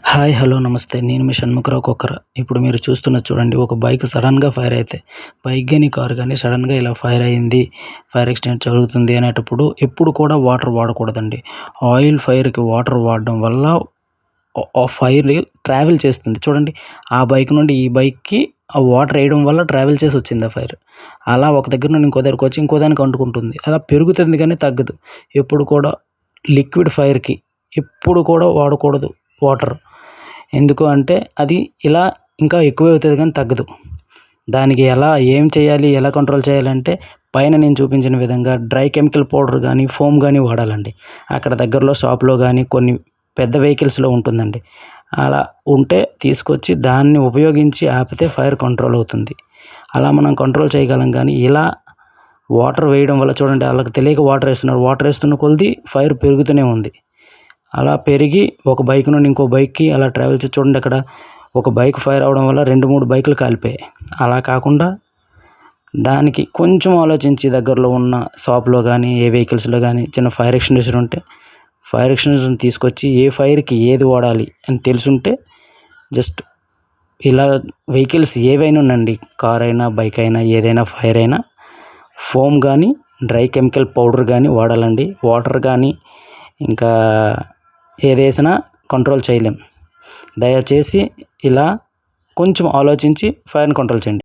Hi hello నమస్తే. నేను మీ షణ్ముఖరావు కొక్కర ఇప్పుడు మీరు చూస్తున్న చూడండి ఒక బైక్ సడన్గా ఫైర్ అయితే బైక్ కానీ కారు కానీ సడన్గా ఇలా ఫైర్ అయింది ఫైర్ యాక్సిడెంట్ జరుగుతుంది అనేటప్పుడు ఎప్పుడు కూడా వాటర్ వాడకూడదండి. ఆయిల్ ఫైర్కి వాటర్ వాడడం వల్ల ఆ ఫైర్ ట్రావెల్ చేస్తుంది. చూడండి ఆ బైక్ నుండి ఈ బైక్కి ఆ వాటర్ వేయడం వల్ల ట్రావెల్ చేసి వచ్చింది ఆ ఫైర్. అలా ఒక దగ్గర నుండి ఇంకో దగ్గరకు వచ్చి ఇంకో దానికి అంటుకుంటుంది. అలా పెరుగుతుంది కానీ తగ్గదు. ఎప్పుడు కూడా లిక్విడ్ ఫైర్కి ఎప్పుడు కూడా వాడకూడదు. వాటర్. ఎందుకు అంటే అది ఇలా ఇంకా ఎక్కువ అవుతుంది కానీ తగ్గదు. దానికి ఎలా ఏం చేయాలి ఎలా కంట్రోల్ చేయాలంటే పైన నేను చూపించిన విధంగా డ్రై కెమికల్ పౌడర్ కానీ ఫోమ్ కానీ వాడాలండి. అక్కడ దగ్గరలో షాప్లో కానీ కొన్ని పెద్ద వెహికల్స్లో ఉంటుందండి. అలా ఉంటే తీసుకొచ్చి దాన్ని ఉపయోగించి ఆపితే ఫైర్ కంట్రోల్ అవుతుంది. అలా మనం కంట్రోల్ చేయగలం కానీ ఇలా వాటర్ వేయడం వల్ల చూడండి వాళ్ళకి తెలియక వాటర్ వేస్తున్నారు. వాటర్ వేస్తున్న కొలది ఫైర్ పెరుగుతూనే ఉంది. అలా పెరిగి ఒక బైక్ నుండి ఇంకో బైక్కి అలా ట్రావెల్ చేసి చూడండి అక్కడ. ఒక బైక్ ఫైర్ అవడం వల్ల రెండు మూడు బైకులు కాలిపోయాయి. అలా కాకుండా దానికి కొంచెం ఆలోచించి దగ్గరలో ఉన్న షాప్లో కానీ ఏ వెహికల్స్లో కానీ చిన్న ఫైర్ ఎక్స్టింగ్విషర్ ఉంటే ఫైర్ ఎక్స్టింగ్విషర్ని తీసుకొచ్చి ఏ ఫైర్కి ఏది వాడాలి అని తెలుసుంటే జస్ట్ ఇలా వెహికల్స్ ఏవైనా ఉండండి. కార్ అయినా బైక్ అయినా ఏదైనా ఫైర్ అయినా ఫోమ్ కానీ డ్రై కెమికల్ పౌడర్ కానీ వాడాలండి. వాటర్ కానీ ఇంకా ఏది కంట్రోల్ చేయలేం. దయచేసి ఇలా కొంచెం ఆలోచించి ఫైర్ని కంట్రోల్ చేయండి.